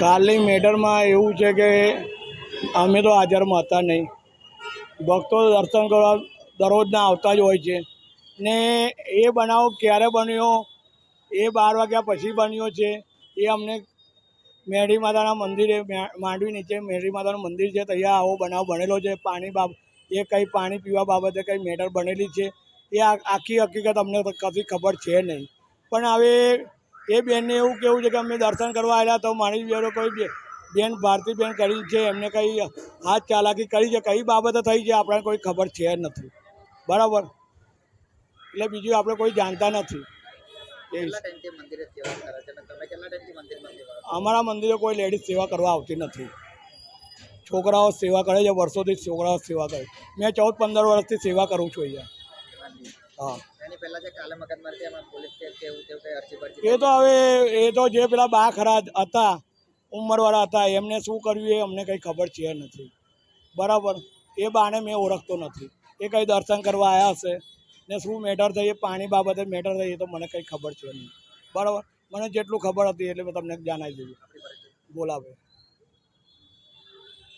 કાલની મેટરમાં એવું છે કે અમે તો હાજરમાં હતા નહીં. ભક્તો દર્શન કરવા દરરોજના આવતા જ હોય છે. ને એ બનાવ ક્યારે બન્યો? એ બાર વાગ્યા પછી બન્યો છે. એ અમને મેઢી માતાના મંદિરે માંડવી નીચે મેઢી માતાનું મંદિર છે. ત્યાં આવો બનાવ બનેલો છે. પાણી બાબ, એ કંઈ પાણી પીવા બાબતે કંઈ મેટર બનેલી છે. એ આખી હકીકત અમને કશી ખબર છે નહીં. પણ હવે એ બેનને એવું કેવું છે કે અમે દર્શન કરવા આવ્યા તો મારી બેનો કોઈ બેન ભારતી બેન કરી છે, એમને કંઈ હાથ ચાલાકી કરી છે, કઈ બાબતે થઈ છે આપણને કોઈ ખબર છે નથી. બરાબર? એટલે બીજું આપણે કોઈ જાણતા નથી? અમારા મંદિરે કોઈ લેડીઝ સેવા કરવા આવતી નથી. છોકરાઓ સેવા કરે છે, વર્ષોથી છોકરાઓ સેવા કરે મેં ચૌદ પંદર વર્ષથી સેવા કરું છું અહીંયા. હા. એની પહેલા જે કાલે મગજમારી એમાં પોલીસ કેસ કે એવું તેવું કઈ અરજી બરજી એ તો હવે એ તો જે પેલા બા ખરા હતા ઉંમરવાળા હતા એમને શું કર્યું એ અમને કંઈ ખબર છે નથી. બરાબર. એ બાને મેં ઓળખતો નથી. એ કંઈ દર્શન કરવા આવ્યા હશે ને શું મેટર થઈ એ પાણી બાબતે મેટર થઈ એ તો મને કંઈ ખબર છે નહીં. બરાબર. મને જેટલું ખબર હતી એટલે મેં તમને જણાવી દીધું. બોલાવે.